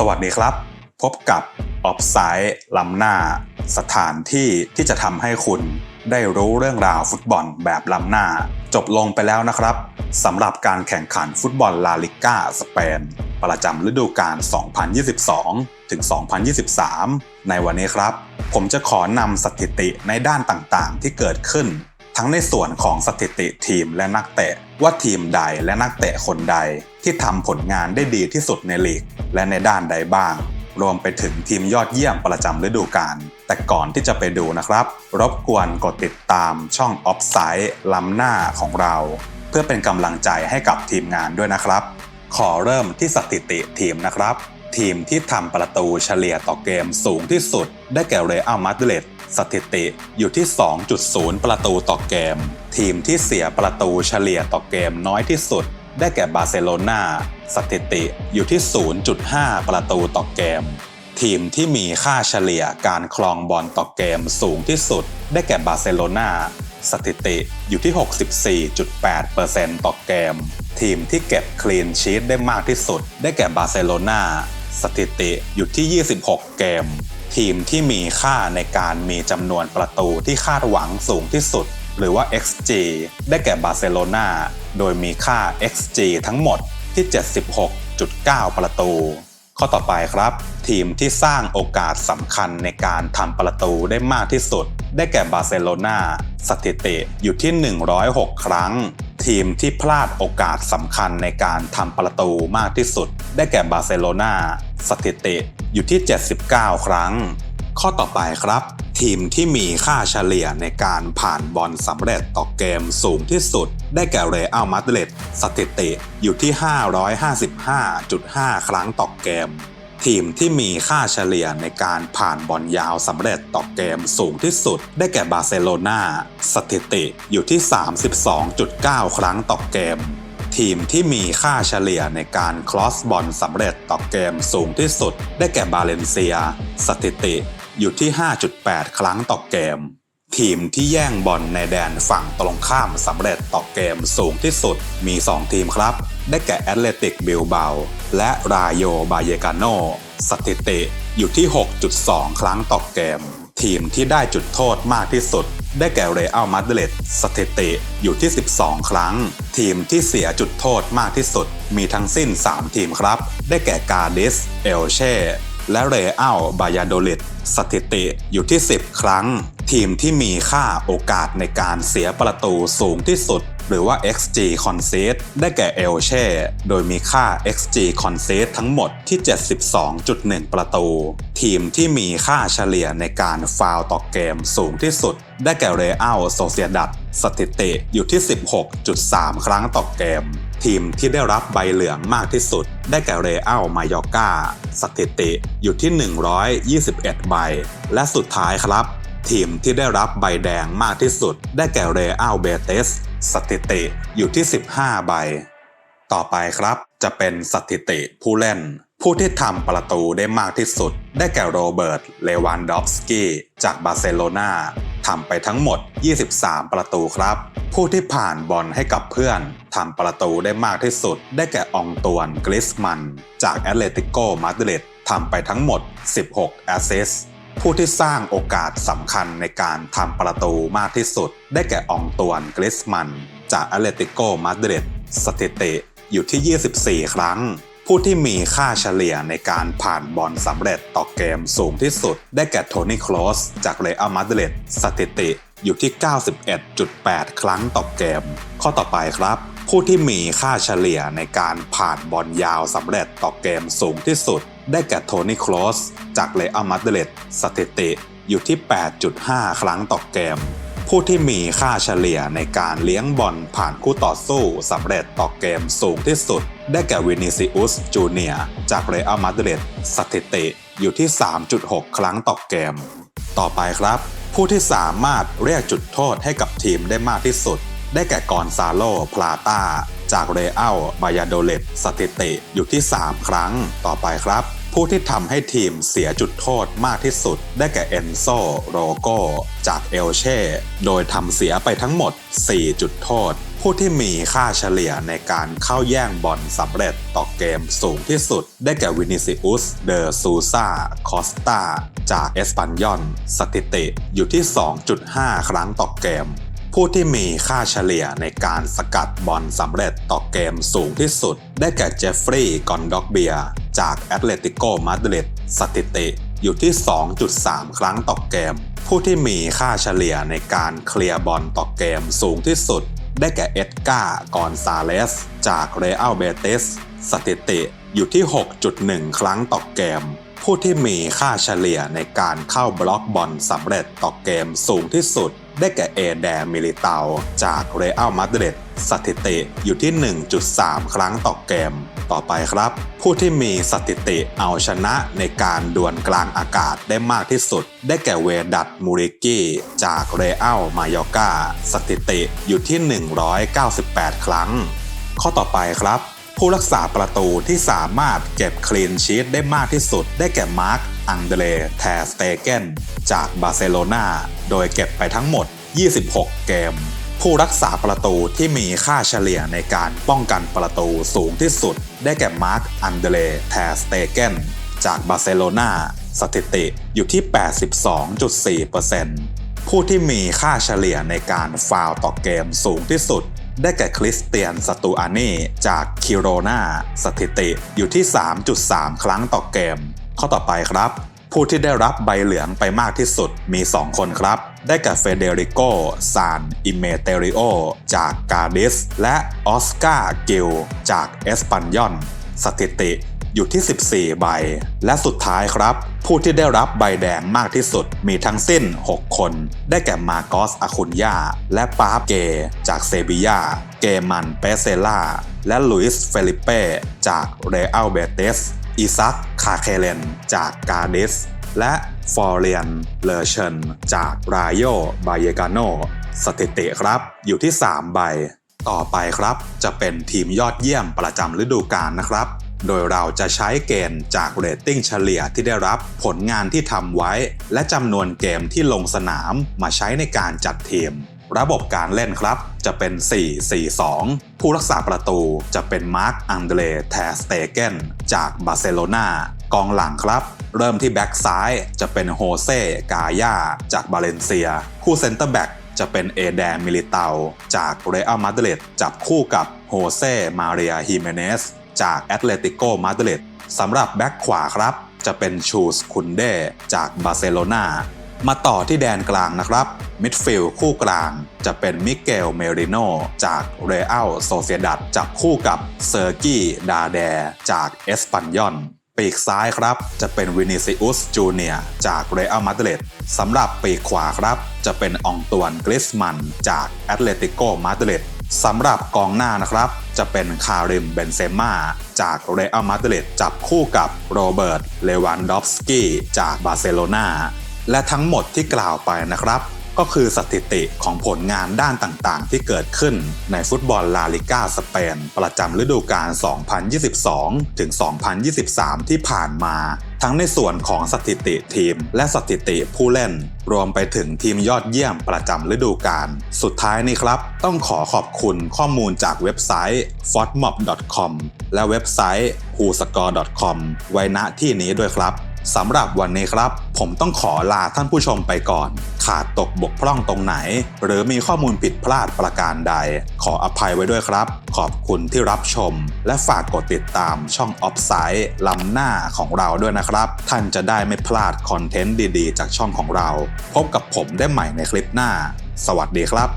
สวัสดีครับ พบกับออฟไซด์ล้ำหน้า สถานที่ที่จะทำให้คุณได้รู้เรื่องราวฟุตบอลแบบล้ำหน้า จบลงไปแล้วนะครับสำหรับการแข่งขันฟุตบอลลาลิก้าสเปน ประจำฤดูกาล 2022 ถึง 2023 ในวันนี้ครับ ผมจะขอนำสถิติในด้านต่างๆ ที่เกิดขึ้น ทั้งในส่วนของสถิติทีมและนักเตะ ว่าทีมใดและนักเตะคนใดที่ทำผลงานได้ดีที่สุดในลีก และในด้านใดบ้าง รวมไปถึงทีมยอดเยี่ยมประจำฤดูกาลแต่ก่อนที่จะไปดูนะครับ รบกวนกดติดตามช่อง o f f s i d e ล้ำหน้าของเรา เพื่อเป็นกำลังใจให้กับทีมงานด้วยนะครับ ขอเริ่มที่สถิติทีมนะครับ ทีมที่ทำประตูเฉลี่ยต่อเกมสูงที่สุด ได้แก่เรอัลมาดริด สถิติอยู่ที่ 2.0 ประตูต่อเกม ทีมที่เสียประตูเฉลี่ยต่อเกมน้อยที่สุด ได้แก่บาร์เซโลนาสถิติอยู่ที่ 0.5 ประตูต่อเกม ทีมที่มีค่าเฉลี่ยการครองบอลต่อเกมสูงที่สุด ได้แก่บาร์เซโลนาสถิติอยู่ที่ 64.8%ต่อเกม ทีมที่เก็บคลีนชีตได้มากที่สุด ได้แก่บาร์เซโลนาสถิติอยู่ที่ 26 เกม ทีมที่มีค่าในการมีจำนวนประตูที่คาดหวังสูงที่สุด หรือว่า XG ได้แก่บาร์เซโลนาโดยมีค่า XG ทั้งหมดที่ 76.9 ประตู ข้อต่อไปครับ ทีมที่สร้างโอกาสสำคัญในการทำประตูได้มากที่สุด ได้แก่บาร์เซโลนาสถิติอยู่ที่ 106 ครั้ง ทีมที่พลาดโอกาสสำคัญในการทำประตูมากที่สุด ได้แก่บาร์เซโลนา สถิติอยู่ที่ 79 ครั้ง ข้อต่อไปครับ ทีมที่มีค่าเฉลี่ยในการผ่านบอลสำเร็จต่อเกมสูงที่สุด ได้แก่เรอัลมาดริดสถิติอยู่ที่ 555.5 ครั้งต่อเกม ทีมที่มีค่าเฉลี่ยในการผ่านบอลยาวสำเร็จต่อเกมสูงที่สุด ได้แก่บาร์เซโลนาสถิติอยู่ที่ 32.9 ครั้งต่อเกม ทีมที่มีค่าเฉลี่ยในการคลอสบอลสำเร็จต่อเกมสูงที่สุด ได้แก่บาเลนเซีย สถิติอยู่ที่ 5.8 ครั้งต่อเกม ทีมที่แย่งบอลในแดนฝั่งตรงข้ามสำเร็จต่อเกมสูงที่สุดมี 2 ทีมครับ ได้แก่แอตเลติกบิลเบาและรายโยบาเยกาโนสถิติอยู่ที่ 6.2 ครั้งต่อเกม ทีมที่ได้จุดโทษมากที่สุด ได้แก่เรอัลมาดริดสถิติอยู่ที่ 12 ครั้ง ทีมที่เสียจุดโทษมากที่สุด มีทั้งสิ้น 3 ทีมครับ ได้แก่กาดิส เอลเช่ และเรอัลบายาโดลิดสถิติอยู่ที่ 10 ครั้ง ทีมที่มีค่าโอกาสในการเสียประตูสูงที่สุด หรือว่า XG concede ได้แก่เอลเช่ โดยมีค่า XG concede ทั้งหมดที่ 72.1 ประตู ทีมที่มีค่าเฉลี่ยในการฟาวต่อเกมสูงที่สุด ได้แก่เรอัลโซเซียดัตสถิติอยู่ที่ 16.3 ครั้งต่อเกม ทีมที่ได้รับใบเหลืองมากที่สุด ได้แก่เรอัลมายอกาสถิติอยู่ที่ 121 ใบ และสุดท้ายครับ ทีมที่ได้รับใบแดงมากที่สุด ได้แก่เรอัลเบเตส สถิติอยู่ที่ 15 ใบ ต่อไปครับจะเป็นสถิติผู้เล่น ผู้ที่ทำประตูได้มากที่สุด ได้แก่โรเบิร์ต เลวันดอฟสกี้จากบาร์เซโลนาทำไปทั้งหมด 23 ประตูครับ ผู้ที่ผ่านบอลให้กับเพื่อนทำประตูได้มากที่สุด ได้แก่อองตวนกริสมัน จากแอตเลติโกมาดริดทำไปทั้งหมด 16 แอสซิสต์ ผู้ที่สร้างโอกาสสำคัญในการทำประตูมากที่สุด ได้แก่อองตวนกริสมัน จากแอตเลติโกมาดริดสถิติอยู่ที่ 24 ครั้ง ผู้ที่มีค่าเฉลี่ยในการผ่านบอลสำเร็จต่อเกมสูงที่สุด ได้แก่โทนี่คลอสจากเรอัลมาดริดสถิติอยู่ที่ 91.8 ครั้งต่อเกม ข้อต่อไปครับ ผู้ที่มีค่าเฉลี่ยในการผ่านบอลยาวสำเร็จต่อเกมสูงที่สุด ได้แก่โทนี่คลสจากเรอัลมาดริดสถิติอยู่ที่ 8.5 ครั้งต่อเกม ผู้ที่มีค่าเฉลี่ยในการเลี้ยงบอลผ่านคู่ต่อสู้สำเร็จต่อเกมสูงที่สุด ได้แก่วินิซิอุสจูเนียจากเรอัลมาดริดสถิติอยู่ที่ 3.6 ครั้งต่อเกม ต่อไปครับ ผู้ที่สามารถเรียกจุดโทษให้กับทีมได้มากที่สุด ได้แก่กอนซาโลพลาตาจากเรอัลบายาโดเลตสถิติอยู่ที่ 3 ครั้ง ต่อไปครับ ผู้ที่ทำให้ทีมเสียจุดโทษมากที่สุด ได้แก่เอนโซโรโกจากเอลเช่ โดยทำเสียไปทั้งหมด 4 จุดโทษ ผู้ที่มีค่าเฉลี่ยในการเข้าแย่งบอลสำเร็จต่อเกมสูงที่สุด ได้แก่วินิซิอุส เดอซูซาคอสตาจากเอสปันยอน สถิติอยู่ที่ 2.5 ครั้งต่อเกมผู้ที่มีค่าเฉลี่ยในการสกัดบอลสำเร็จต่อเกมสูงที่สุด ได้แก่เจฟฟรีย์ กอนด็อกเบีย จากแอตเลติโกมาดริดสถิติอยู่ที่ 2.3 ครั้งต่อเกม ผู้ที่มีค่าเฉลี่ยในการเคลียร์บอลต่อเกมสูงที่สุด ได้แก่เอ็ดการ์กอนซาเลส จากเรอัลเบติสสถิติอยู่ที่ 6.1 ครั้งต่อเกม ผู้ที่มีค่าเฉลี่ยในการเข้าบล็อกบอลสำเร็จต่อเกมสูงที่สุด ได้แก่เอแดมิลิเตาจากเรอัลมาดริดสถิติอยู่ที่ 1.3 ครั้งต่อเกม ต่อไปครับ ผู้ที่มีสถิติเอาชนะในการดวลกลางอากาศได้มากที่สุด ได้แก่เวดัตมูริกี้จากเรอัลมายอกาสถิติอยู่ที่ 198 ครั้ง ข้อต่อไปครับ ผู้รักษาประตูที่สามารถเก็บคลีนชีตได้มากที่สุด ได้แก่มาร์ค อังเดเลแทสเตเกนจากบาร์เซโลนาโดยเก็บไปทั้งหมด 26 เกม ผู้รักษาประตูที่มีค่าเฉลี่ยในการป้องกันประตูสูงที่สุด ได้แก่มาร์คอันเดเลแทสเตเกนจากบาร์เซโลนาสถิติอยู่ที่ 82.4%ผู้ที่มีค่าเฉลี่ยในการฟาวล์ต่อเกมสูงที่สุด ได้แก่คริสเตียนสตูอานีจากคิโรนาสถิติอยู่ที่ 3.3 ครั้งต่อเกม ข้อต่อไปครับ ผู้ที่ได้รับใบเหลืองไปมากที่สุดมี 2 คนครับ ได้แก่เฟเดริโก ซานอิเมเตริโอ จากกาดิส และออสการ์ กิล จากเอสปันยอน สถิติอยู่ที่ 14 ใบ และสุดท้ายครับ ผู้ที่ได้รับใบแดงมากที่สุดมีทั้งสิ้น 6 คน ได้แก่มาโกสอาคุนยา และปาฟเก จากเซบียา เกมันเปเซล่า และลุยส์เฟลิเป้ จากเรอัลเบเตส อิซักคาเคเลนจากกาดิส และฟอร์เรียนเลเชนจากรายโยบายกาโนสถิติครับอยู่ที่ 3 ใบ ต่อไปครับจะเป็นทีมยอดเยี่ยมประจำฤดูกาลนะครับ โดยเราจะใช้เกณฑ์จากเรตติ้งเฉลี่ยที่ได้รับผลงานที่ทำไว้ และจำนวนเกมที่ลงสนามมาใช้ในการจัดทีม ระบบการเล่นครับ จะเป็น 4-4-2 ผู้รักษาประตูจะเป็นมาร์คอังเดเลแทสเตเกนจากบาร์เซโลนากองหลังครับ เริ่มที่แบ็กซ้ายจะเป็นโฮเซ่กายาจากบาเลนเซีย คู่เซนเตอร์แบ็กจะเป็นเอแดนมิลิเตาจากเรอัลมาดริดจับคู่กับโฮเซ่มาเรียฮิเมเนสจากแอตเลติโกมาดริดสำหรับแบ็กขวาครับ จะเป็นชูสคุนเดจากบาร์เซโลนา มาต่อที่แดนกลางนะครับ มิดฟิลด์คู่กลางจะเป็นมิเกล เมริโน จากเรอัลโซเซียดัดจับคู่กับเซอร์กี้ดาแด จากเอสปันยอนปีกซ้ายครับ จะเป็นวินิซิอุสจูเนียจากเรอัลมาดริดสำหรับปีกขวาครับ จะเป็นอองตวนกริสมัน จากแอตเลติโกมาดริดสำหรับกองหน้านะครับ จะเป็นคาริมเบนเซม่าจากเรอัลมาดริดจับคู่กับโรเบิร์ตเลวันดอฟสกี้จากบาร์เซโลนา และทั้งหมดที่กล่าวไปนะครับ ก็คือสถิติของผลงานด้านต่างๆ ที่เกิดขึ้นในฟุตบอลลาลิก้าสเปน ประจำฤดูกาล 2022 ถึง 2023 ที่ผ่านมา ทั้งในส่วนของสถิติทีม และสถิติผู้เล่น รวมไปถึงทีมยอดเยี่ยมประจำฤดูกาล สุดท้ายนี้ครับ ต้องขอขอบคุณข้อมูลจากเว็บไซต์ f o t m o b c o m และเว็บไซต์ w h o s c o r e c o m ไว้ณที่นี้ด้วยครับ สำหรับวันนี้ครับ ผมต้องขอลาท่านผู้ชมไปก่อน ขาดตกบกพร่องตรงไหน หรือมีข้อมูลผิดพลาดประการใด ขออภัยไว้ด้วยครับ ขอบคุณที่รับชม และฝากกดติดตามช่องออฟไซด์ลำหน้าของเราด้วยนะครับ ท่านจะได้ไม่พลาดคอนเทนต์ดีๆ จากช่องของเรา พบกับผมได้ใหม่ในคลิปหน้า สวัสดีครับ